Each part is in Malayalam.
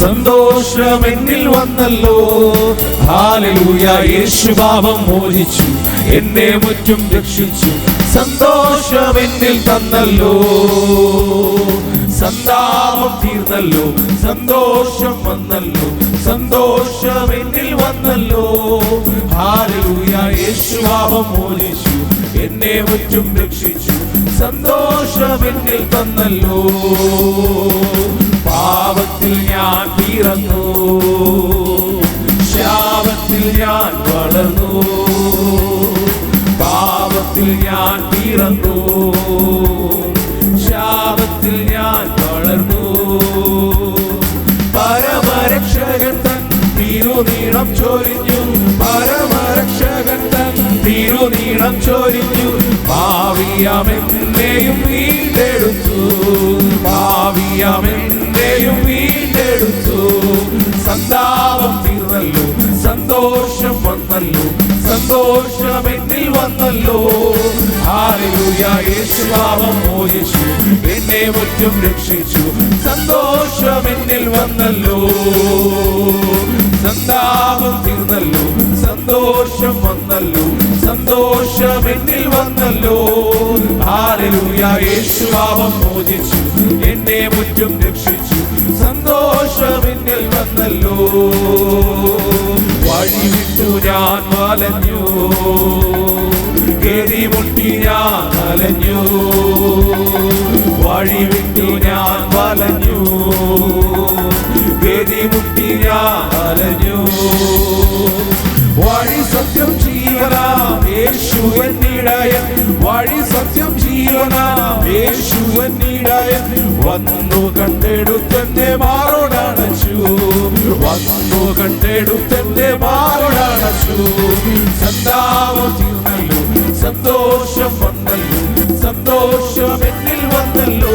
സന്തോഷം എന്നിൽ വന്നല്ലോ. ഹാലലൂയ യേശു പാപം മോചിച്ചു എന്നെ മുറ്റും രക്ഷിച്ചു. സന്തോഷം എന്നിൽ തന്നല്ലോ. സന്താപം തീർന്നല്ലോ. സന്തോഷം വന്നല്ലോ. സന്തോഷം എന്നിൽ വന്നല്ലോ. ഹാലലൂയ യേശു പാപം മോചിച്ചു എന്നെ മുറ്റും രക്ഷിച്ചു. സന്തോഷം എന്നിൽ തന്നല്ലോ. പാപത്തിൽ ഞാൻ പിറന്നു. ശാപത്തിൽ ഞാൻ വളർന്നു. പാപത്തിൽ ഞാൻ പിറന്നു. ശാപത്തിൽ ഞാൻ വളർന്നു. പരമരക്ഷകൻ തൻ തിരുനീളം ചൊരിഞ്ഞു. പരമരക്ഷകൻ തൻ തിരുനീളം ചൊരിഞ്ഞു. ഭാവിയാമെന്നെയും വീണ്ടെടുത്തു. ഭാവിയാമെന്നെയും വീണ്ടെടുത്തു. സന്താപം തീർന്നല്ലോ സന്തോഷം വന്നല്ലോ സന്തോഷം എന്നിൽ വന്നല്ലോ. ഹാലലൂയ യേശു എന്നെ മുറ്റും രക്ഷിച്ചു. സന്തോഷം എന്നിൽ വന്നല്ലോ. സന്താപം തീർന്നല്ലോ സന്തോഷം വന്നല്ലോ. സന്തോഷം എന്നിൽ വന്നല്ലോ. ഹാലലൂയ യേശു പാപം മോചിച്ചു. എന്നെ മുറ്റും രക്ഷിച്ചു. സന്തോഷം എന്നിൽ വന്നല്ലോ. വഴി വിട്ടു ഞാൻ വലഞ്ഞു ഗതി മുട്ടി ഞാൻ അലഞ്ഞു. വഴി യേശു എന്നിടയൻ വഴി സത്യം ജീവനാം. യേശു എന്നിടയൻ വന്നു കണ്ടെടുത്തെന്റെ മാറോടണച്ചു. വന്നു കണ്ടെടുത്തെന്റെ മാറോടണച്ചു. സന്താപം തീർന്നല്ലോ സന്തോഷം വന്നല്ലോ സന്തോഷം എന്നിൽ വന്നല്ലോ.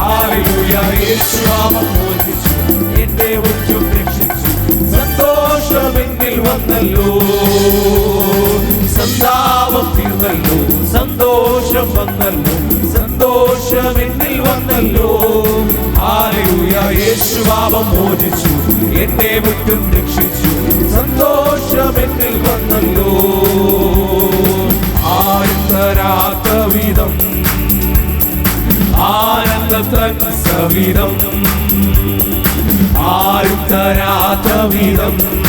ഹാലലൂയ യേശു മോചിച്ചു എന്റെ ഉറ്റും രക്ഷിച്ചു. സന്തോഷം എന്നിൽ വന്നല്ലോ. തീർന്നല്ലോ സന്തോഷം വന്നല്ലോ. സന്തോഷം എന്നിൽ വന്നല്ലോ. ഹാലലൂയ യേശു മോചിച്ചു. എന്നെ വിട്ടും രക്ഷിച്ചു. സന്തോഷം എന്നിൽ വന്നല്ലോ. ആരും തരാത്ത വിധം. ആനന്ദത്തൻ സവിധം. ആരും വിധം.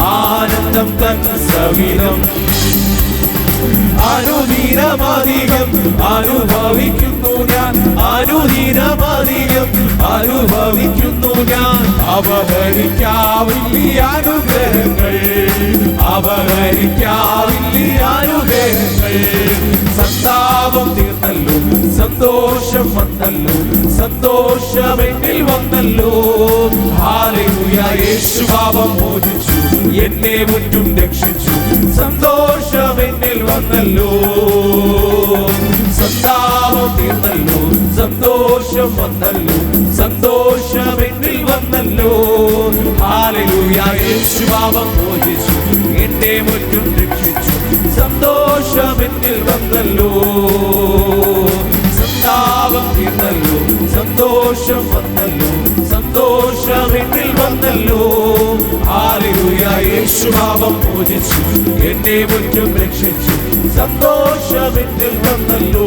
ആനന്ദം തൻ സവിധം. അനുദിനമധികം അനുഭവിക്കുന്നു ഞാൻ. അനുദിനമധികം അനുഭവിക്കുന്നു ഞാൻ. അപഹരിക്കാവില്ല അനുഗ്രഹങ്ങൾ. അപഹരിക്കാവില്ല അനുഗ്രഹങ്ങൾ. സന്താപം തീർന്നല്ലോ സന്തോഷം വന്നല്ലോ സന്തോഷം എന്നിൽ വന്നല്ലോ പാപം മോചിച്ചു എന്നെ മുറ്റും രക്ഷിച്ചു. സന്തോഷം വന്നല്ലോ സന്താപം തീർന്നല്ലോ. സന്തോഷം വന്നല്ലോ. സന്തോഷം വന്നല്ലോ. യേശു പാപം മോചിച്ചു എന്റെ മുറ്റും രക്ഷിച്ചു. സന്തോഷം എന്നിൽ വന്നല്ലോ. ഹാലലൂയ പൂജിച്ചു. എന്നെ മുറ്റും രക്ഷിച്ചു സന്തോഷം വന്നല്ലോ.